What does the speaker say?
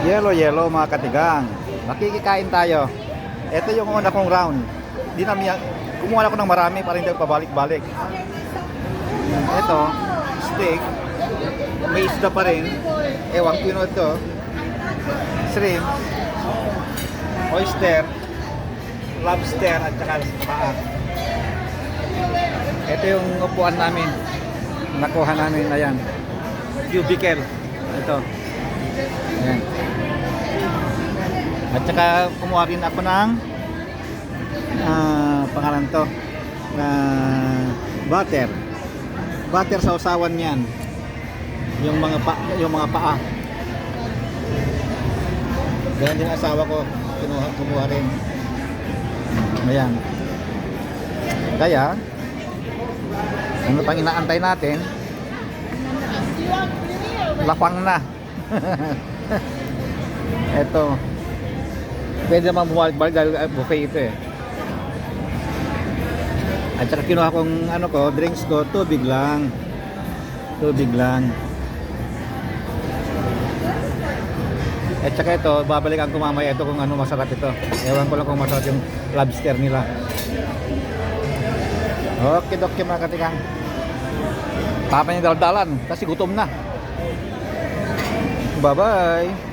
Yellow, yellow mga katigang. Makikikain tayo. Ito yung una kong round. Di namin yan- kumuha ako ng marami para hindi pabalik-balik. Ito, steak. May isda pa rin. Ewan ko yun ito. Shrimp. Oyster. Lobster at saka paa. Ito yung upuan namin. Nakuha namin. Ayan. Cubicle. Ito. At saka kumuha rin ako ng ah, pangalan to na butter. Butter sa usawan niyan. Yung mga pa, yung mga paa. Ganyan din asawa ko. Kinuha, kumuha rin. Ayan. Kaya, ano pang inaantay natin? Lapang na. Ito. Pwede naman bumalik-balik dahil ah, buffet ito eh. At saka kinuha kong ano ko, drinks ko, tubig lang. Tubig lang. At saka ito, babalikan ko mamaya ito kung ano masarap ito. Ewan ko lang kung masarap yung lobster nila. Okay, doke mga katikang. Tapa niya daldalan kasi gutom na. Bye-bye.